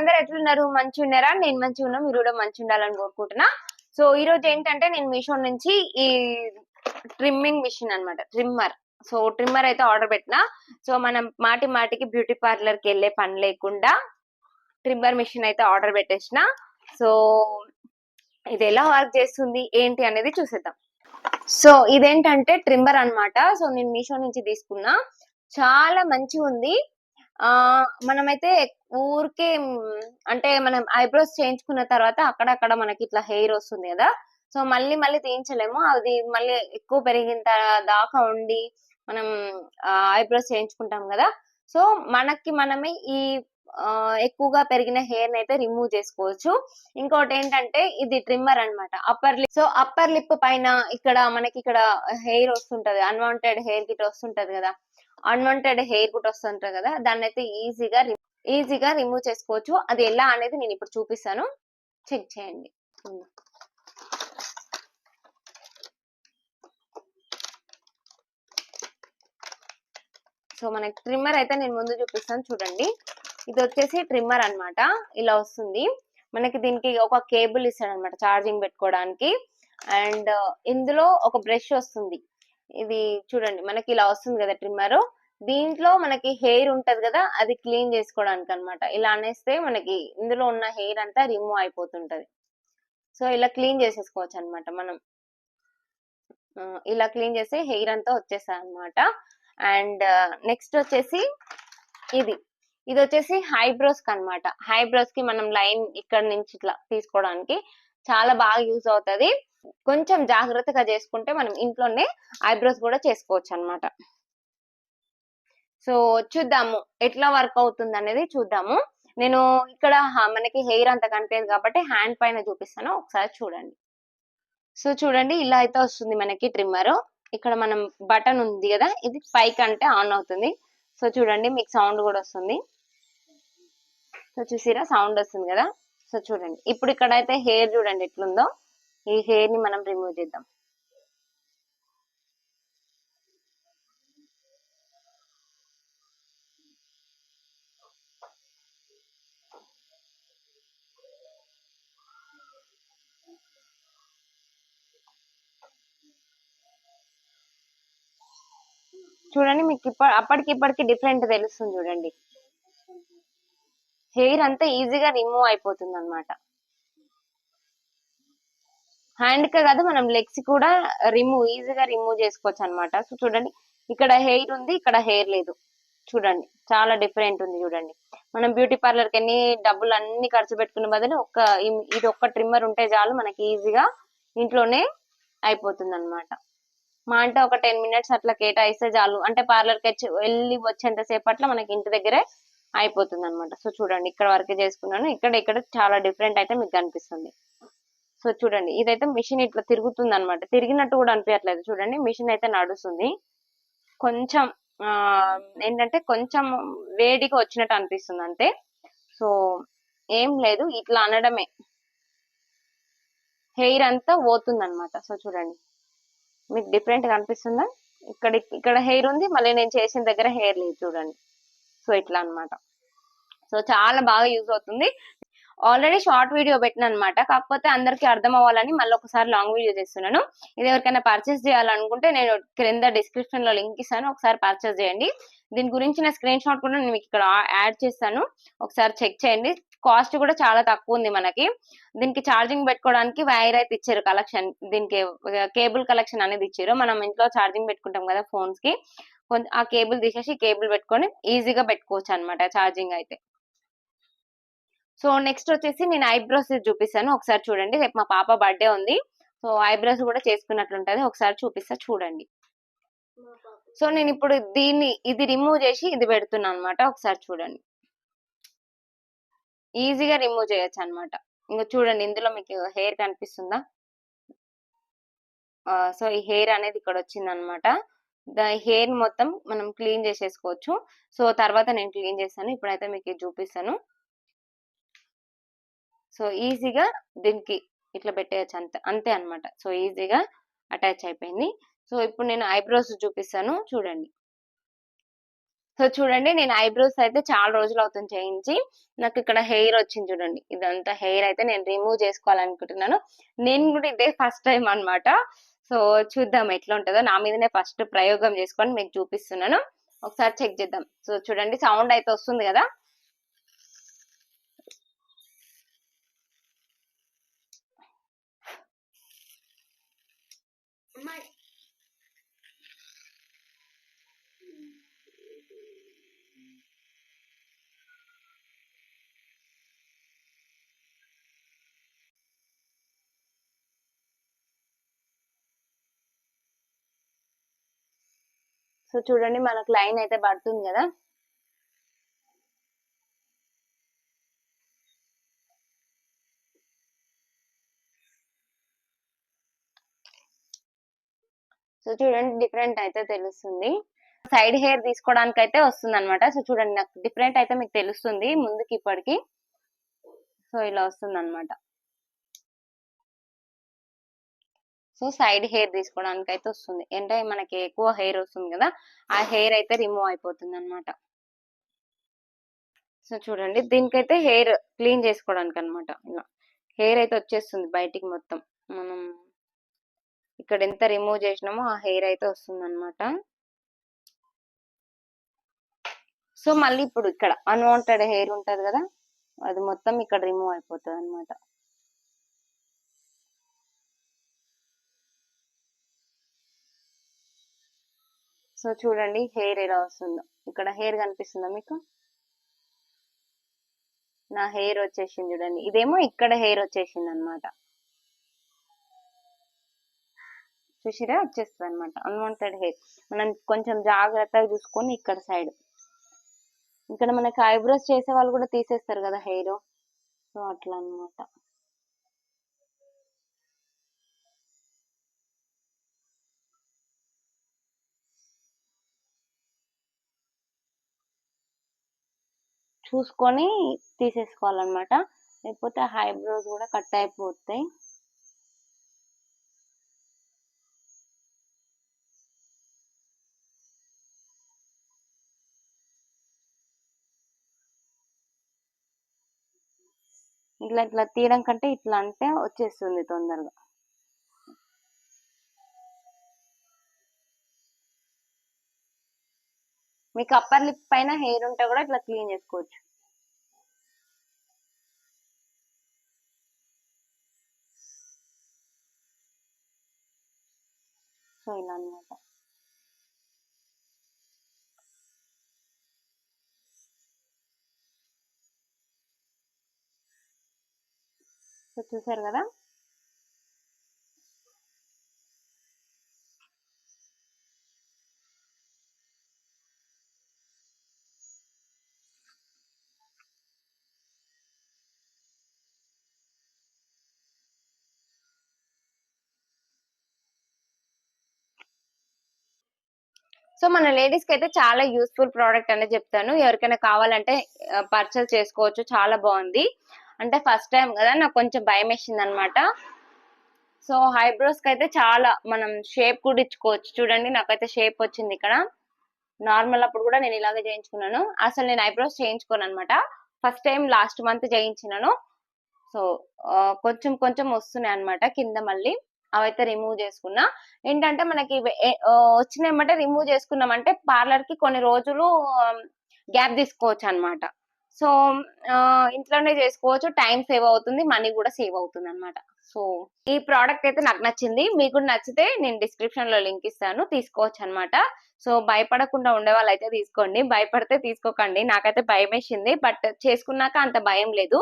అందరు ఎట్లున్నారు? మంచి ఉన్నారా? నేను మంచిగా ఉన్నా మీరు కూడా మంచి ఉండాలని కోరుకుంటున్నా. సో ఈ రోజు ఏంటంటే నేను మీషో నుంచి ఈ ట్రిమ్మింగ్ మిషన్ అన్నమాట. ట్రిమ్మర్ సో ట్రిమ్మర్ అయితే ఆర్డర్ పెట్టిన. సో మనం మాటి మాటికి బ్యూటీ పార్లర్కి వెళ్ళే పని లేకుండా ట్రిమ్మర్ మిషన్ అయితే ఆర్డర్ పెట్టేసిన. సో ఇది ఎలా వర్క్ చేస్తుంది? ఏంటి అనేది చూసేద్దాం. సో ఇదేంటంటే ట్రిమ్మర్ అన్నమాట. సో నేను మీషో నుంచి తీసుకున్నా. చాలా మంచిగా ఉంది ఆ మనమైతే ఊరికే అంటే మనం ఐబ్రోస్ చేయించుకున్న తర్వాత అక్కడక్కడ మనకి ఇట్లా హెయిర్ వస్తుంది కదా. సో మళ్ళీ మళ్ళీ తీయించలేము. అది మళ్ళీ ఎక్కువ పెరిగిన దాకా ఉండి మనం ఐబ్రోస్ చేయించుకుంటాం కదా. సో మనకి మనమే ఈ ఎక్కువగా పెరిగిన హెయిర్ అయితే రిమూవ్ చేసుకోవచ్చు. ఇంకోటి ఏంటంటే ఇది ట్రిమ్మర్ అన్నమాట. Upper lip so upper lip పైన ఇక్కడ మనకి ఇక్కడ హెయిర్ వస్తుంటది. అన్వాంటెడ్ హెయిర్ గిట్ వస్తుంటది కదా. అన్వాంటెడ్ హెయిర్ కూడా వస్తుంటది కదా. దాన్ని అయితే ఈజీగా ఈజీగా రిమూవ్ చేసుకోవచ్చు. అది ఎలా అనేది నేను ఇప్పుడు చూపిస్తాను. చెక్ చేయండి. సో మనకి ట్రిమ్మర్ అయితే నేను ముందు చూపిస్తాను చూడండి. ఇది వచ్చేసి ట్రిమ్మర్ అన్నమాట. ఇలా వస్తుంది. మనకి దీనికి ఒక కేబుల్ ఇస్తాడు అనమాట ఛార్జింగ్ పెట్టుకోవడానికి. అండ్ ఇందులో ఒక బ్రష్ వస్తుంది. ఇది చూడండి. మనకి ఇలా వస్తుంది కదా ట్రిమ్మర్. దీంట్లో మనకి హెయిర్ ఉంటది కదా అది క్లీన్ చేసుకోవడానికి అన్నమాట ఇలా అనేస్తే మనకి ఇందులో ఉన్న హెయిర్ అంతా రిమూవ్ అయిపోతుంటది. సో ఇలా క్లీన్ చేసేసుకోవచ్చు అన్నమాట మనం ఇలా క్లీన్ చేస్తే హెయిర్ అంతా వచ్చేసాయి అన్నమాట అండ్ నెక్స్ట్ వచ్చేసి ఇది. ఇది వచ్చేసి హైబ్రోస్కి అనమాట హైబ్రోస్కి మనం లైన్ ఇక్కడ నుంచి ఇట్లా తీసుకోవడానికి చాలా బాగా యూజ్ అవుతుంది. కొంచెం జాగ్రత్తగా చేసుకుంటే మనం ఇంట్లోనే ఐబ్రోస్ కూడా చేసుకోవచ్చు అన్నమాట సో చూద్దాము ఎట్లా వర్క్ అవుతుంది అనేది చూద్దాము. నేను ఇక్కడ మనకి హెయిర్ అంత కనిపించదు కాబట్టి హ్యాండ్ పైన చూపిస్తాను. ఒకసారి చూడండి. సో చూడండి ఇలా అయితే వస్తుంది మనకి ట్రిమ్మర్. ఇక్కడ మనం బటన్ ఉంది కదా ఇది పైకి అంటే ఆన్ అవుతుంది. సో చూడండి మీకు సౌండ్ కూడా వస్తుంది. సో చూసిరా సౌండ్ వస్తుంది కదా. సో చూడండి ఇప్పుడు ఇక్కడ అయితే హెయిర్ చూడండి ఎట్లుందో. ఈ హెయిర్ని మనం రిమూవ్ చేద్దాం. చూడండి మీకు ఇప్ప అప్పటికి ఇప్పటికి డిఫరెంట్ తెలుస్తుంది చూడండి. హెయిర్ అంతా ఈజీగా రిమూవ్ అయిపోతుంది అనమాట హ్యాండ్ కాదు మనం లెగ్స్ కూడా రిమూవ్ ఈజీగా రిమూవ్ చేసుకోవచ్చు అనమాట సో చూడండి ఇక్కడ హెయిర్ ఉంది ఇక్కడ హెయిర్ లేదు. చూడండి చాలా డిఫరెంట్ ఉంది చూడండి. మనం బ్యూటీ పార్లర్కి ఎన్ని డబ్బులు అన్ని ఖర్చు పెట్టుకునే బదులు ఒక్క ఇది ఒక్క ట్రిమ్మర్ ఉంటే చాలు మనకి ఈజీగా ఇంట్లోనే అయిపోతుంది అనమాట మా అంటే ఒక టెన్ మినిట్స్ అట్లా కేటాయిస్తే చాలు. అంటే పార్లర్కి వచ్చి వెళ్ళి వచ్చేంత సేపట్లో మనకి ఇంటి దగ్గరే అయిపోతుంది అనమాట సో చూడండి ఇక్కడ వరకే చేసుకున్నాను. ఇక్కడ ఇక్కడ చాలా డిఫరెంట్ అయితే మీకు కనిపిస్తుంది. సో చూడండి ఇదైతే మిషన్ ఇట్లా తిరుగుతుంది అనమాట తిరిగినట్టు కూడా అనిపించట్లేదు చూడండి మిషన్ అయితే నడుస్తుంది. కొంచెం ఏంటంటే కొంచెం వేడిగా వచ్చినట్టు అనిపిస్తుంది అంతే. సో ఏం లేదు ఇట్లా అనడమే. హెయిర్ అంతా పోతుంది అనమాట సో చూడండి. మీకు డిఫరెంట్ కనిపిస్తుందా ఇక్కడ ఇక్కడ హెయిర్ ఉంది మళ్ళీ నేను చేసిన దగ్గర హెయిర్ లేదు చూడండి. సో ఇట్లా అనమాట సో చాలా బాగా యూజ్ అవుతుంది. ఆల్రెడీ షార్ట్ వీడియో పెట్టిన అనమాట కాకపోతే అందరికీ అర్థం అవ్వాలని మళ్ళీ ఒకసారి లాంగ్ వీడియో చేస్తున్నాను. ఇది ఎవరికైనా పర్చేస్ చేయాలనుకుంటే నేను క్రింద డిస్క్రిప్షన్లో లింక్ ఇస్తాను. ఒకసారి పర్చేస్ చేయండి. దీని గురించిన స్క్రీన్ షాట్ కూడా నేను మీకు ఇక్కడ యాడ్ చేస్తాను. ఒకసారి చెక్ చేయండి. కాస్ట్ కూడా చాలా తక్కువ ఉంది మనకి. దీనికి ఛార్జింగ్ పెట్టుకోవడానికి వైర్ అయితే ఇచ్చారు కలెక్షన్. దీనికి కేబుల్ కలెక్షన్ అనేది ఇచ్చారు. మనం ఇంట్లో ఛార్జింగ్ పెట్టుకుంటాం కదా ఫోన్స్కి. కొంచెం ఆ కేబుల్ తీసేసి కేబుల్ పెట్టుకొని ఈజీగా పెట్టుకోవచ్చు అనమాట ఛార్జింగ్ అయితే. సో నెక్స్ట్ వచ్చేసి నేను ఐబ్రోస్ చూపిస్తాను. ఒకసారి చూడండి. రేపు మా పాప బర్త్డే ఉంది. సో ఐబ్రోస్ కూడా చేసుకున్నట్లుంటది. ఒకసారి చూపిస్తా చూడండి. సో నేను ఇప్పుడు దీన్ని ఇది రిమూవ్ చేసి ఇది పెడుతున్నాను అనమాట ఒకసారి చూడండి. ఈజీగా రిమూవ్ చేయొచ్చు అనమాట ఇంకా చూడండి ఇందులో మీకు హెయిర్ కనిపిస్తుందా? సో ఈ హెయిర్ అనేది ఇక్కడ వచ్చింది అనమాట హెయిర్ మొత్తం మనం క్లీన్ చేసేసుకోవచ్చు. సో తర్వాత నేను క్లీన్ చేస్తాను. ఇప్పుడైతే మీకు చూపిస్తాను. సో ఈజీగా దీనికి ఇట్లా పెట్టేయచ్చు అంతే అంతే అన్నమాట సో ఈజీగా అటాచ్ అయిపోయింది. సో ఇప్పుడు నేను ఐబ్రోస్ చూపిస్తాను. చూడండి. సో చూడండి నేను ఐబ్రోస్ అయితే చాలా రోజులు అవుతుంది చేయించి నాకు ఇక్కడ హెయిర్ వచ్చింది చూడండి. ఇదంతా హెయిర్ అయితే నేను రిమూవ్ చేసుకోవాలనుకుంటున్నాను. నేను కూడా ఇదే ఫస్ట్ టైం అన్నమాట. సో చూద్దాం ఎట్లా ఉంటుందో నా మీదనే ఫస్ట్ ప్రయోగం చేసుకొని మీకు చూపిస్తున్నాను. ఒకసారి చెక్ చేద్దాం. సో చూడండి సౌండ్ అయితే వస్తుంది కదా. సో చూడండి మనకు లైన్ అయితే పడుతుంది కదా. సో చూడండి డిఫరెంట్ అయితే తెలుస్తుంది. సైడ్ హెయిర్ తీసుకోవడానికి అయితే వస్తుంది అనమాట సో చూడండి నాకు డిఫరెంట్ అయితే మీకు తెలుస్తుంది ముందుకి ఇప్పటికి. సో ఇలా వస్తుంది అనమాట సో సైడ్ హెయిర్ తీసుకోవడానికి అయితే వస్తుంది. అంటే మనకి ఎక్కువ హెయిర్ వస్తుంది కదా ఆ హెయిర్ అయితే రిమూవ్ అయిపోతుంది అనమాట సో చూడండి దీనికైతే హెయిర్ క్లీన్ చేసుకోవడానికి అనమాట ఇలా హెయిర్ అయితే వచ్చేస్తుంది బయటికి మొత్తం. మనం ఇక్కడ ఎంత రిమూవ్ చేసినామో ఆ హెయిర్ అయితే వస్తుంది అనమాట సో మళ్ళీ ఇప్పుడు ఇక్కడ అన్వాంటెడ్ హెయిర్ ఉంటది కదా అది మొత్తం ఇక్కడ రిమూవ్ అయిపోతుంది అనమాట సో చూడండి హెయిర్ ఎలా వస్తుందో. ఇక్కడ హెయిర్ కనిపిస్తుందా మీకు? నా హెయిర్ వచ్చేసింది చూడండి. ఇదేమో ఇక్కడ హెయిర్ వచ్చేసింది అనమాట చూసిరా? వచ్చేస్తుంది అనమాట అన్వాంటెడ్ హెయిర్ మనం కొంచెం జాగ్రత్తగా చూసుకొని ఇక్కడ సైడ్ ఇక్కడ మనకి ఐబ్రోస్ చేసే వాళ్ళు కూడా తీసేస్తారు కదా హెయిర్. సో అట్లా అన్నమాట చూసుకొని తీసేసుకోవాలన్నమాట. లేకపోతే హైబ్రోస్ కూడా కట్ అయిపోతాయి. ఇట్లా ఇట్లా తీయడం కంటే ఇట్లా అంటే వచ్చేస్తుంది తొందరగా. మీకు అప్పర్ లిప్ పైన హెయిర్ ఉంటే కూడా ఇట్లా క్లీన్ చేసుకోవచ్చు. సో ఇలా అనమాట సో చూసారు కదా? సో మన లేడీస్కి అయితే చాలా యూస్ఫుల్ ప్రోడక్ట్ అనేది చెప్తాను. ఎవరికైనా కావాలంటే పర్చేస్ చేసుకోవచ్చు. చాలా బాగుంది. అంటే ఫస్ట్ టైం కదా నాకు కొంచెం భయం వేసింది అనమాట సో హైబ్రోస్కి అయితే చాలా మనం షేప్ కూడా ఇచ్చుకోవచ్చు. చూడండి నాకైతే షేప్ వచ్చింది ఇక్కడ. నార్మల్ అప్పుడు కూడా నేను ఇలాగే చేయించుకున్నాను. అసలు నేను ఐబ్రోస్ చేయించుకోను అనమాట ఫస్ట్ టైం లాస్ట్ మంత్ చేయించినాను. సో కొంచెం కొంచెం వస్తున్నాయి అనమాట కింద మళ్ళీ. అవైతే రిమూవ్ చేసుకున్నా. ఏంటంటే మనకి వచ్చినాయమంటే రిమూవ్ చేసుకున్నామంటే పార్లర్కి కొన్ని రోజులు గ్యాప్ తీసుకోవచ్చు అనమాట సో ఇంట్లోనే చేసుకోవచ్చు టైం సేవ్ అవుతుంది మనీ కూడా సేవ్ అవుతుంది అనమాట సో ఈ ప్రోడక్ట్ అయితే నాకు నచ్చింది. మీకు నచ్చితే నేను డిస్క్రిప్షన్లో లింక్ ఇస్తాను తీసుకోవచ్చు అనమాట సో భయపడకుండా ఉండే వాళ్ళు అయితే తీసుకోండి భయపడితే తీసుకోకండి. నాకైతే భయం వేసింది బట్ చేసుకున్నాక అంత భయం లేదు.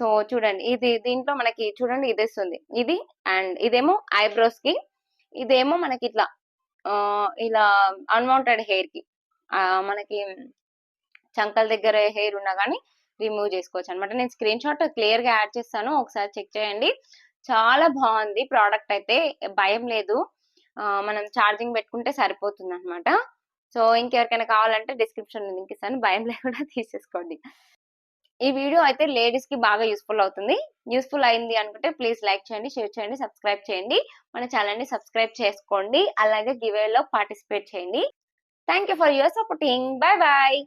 సో చూడండి ఇది దీంట్లో మనకి చూడండి ఇది వస్తుంది ఇది అండ్ ఇదేమో ఐబ్రోస్కి ఇదేమో మనకి ఇట్లా ఇలా అన్వాంటెడ్ హెయిర్కి మనకి చంకల దగ్గర హెయిర్ ఉన్నా కానీ రిమూవ్ చేసుకోవచ్చు అనమాట నేను స్క్రీన్ షాట్ క్లియర్గా యాడ్ చేస్తాను ఒకసారి చెక్ చేయండి. చాలా బాగుంది ప్రోడక్ట్ అయితే భయం లేదు. మనం ఛార్జింగ్ పెట్టుకుంటే సరిపోతుంది అనమాట సో ఇంకెవరికైనా కావాలంటే డిస్క్రిప్షన్ లింక్ ఇస్తాను భయం లేకుండా తీసేసుకోండి. ఈ వీడియో అయితే లేడీస్కి బాగా యూస్ఫుల్ అవుతుంది. యూస్ఫుల్ అయింది అనుకుంటే ప్లీజ్ లైక్ చేయండి షేర్ చేయండి సబ్స్క్రైబ్ చేయండి. మన ఛానల్ని సబ్స్క్రైబ్ చేసుకోండి. అలాగే గివేలో పార్టిసిపేట్ చేయండి. Thank you for your supporting bye bye